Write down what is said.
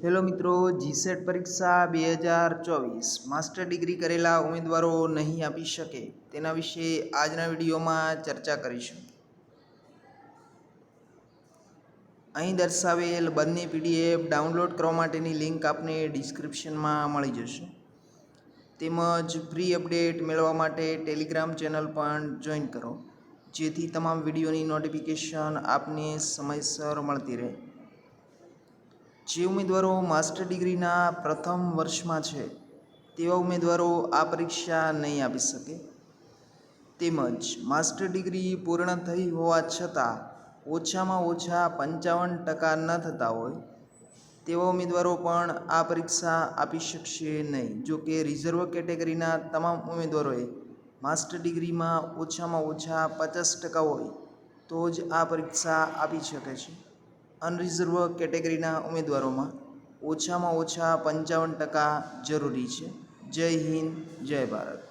Hello મિત્રો, GSET પરીક્ષા બે હજાર ચોવીસ. માસ્ટર ડિગ્રી કરેલા ઉમેદવારો નહીં આપી શકે, તેના વિશે આજના વિડીયોમાં ચર્ચા કરીશું. અહીં દર્શાવેલ બંને પીડીએફ ડાઉનલોડ કરવા માટેની લિંક આપને ડિસ્ક્રિપ્શનમાં મળી જશે. તેમજ ફ્રી અપડેટ મેળવવા માટે ટેલિગ્રામ ચેનલ પણ જોઈન કરો, જેથી તમામ વિડીયોની નોટિફિકેશન આપને સમયસર મળતી રહે. જે ઉમેદવારો માસ્ટર ડિગ્રીના પ્રથમ વર્ષમાં છે, તેવા ઉમેદવારો આ પરીક્ષા નહીં આપી શકે. તેમજ માસ્ટર ડિગ્રી પૂર્ણ થઈ હોવા છતાં ઓછામાં ઓછા પંચાવન ટકા ન થતા હોય, તેવા ઉમેદવારો પણ આ પરીક્ષા આપી શકશે નહીં. જો કે રિઝર્વ કેટેગરીના તમામ ઉમેદવારોએ માસ્ટર ડિગ્રીમાં ઓછામાં ઓછા પચાસ ટકા હોય તો જ આ પરીક્ષા આપી શકે છે. અનરિઝર્વ કેટેગરીના ઉમેદવારોમાં ઓછામાં ઓછા પંચાવન ટકા જરૂરી છે. જય હિન્દ જય ભારત.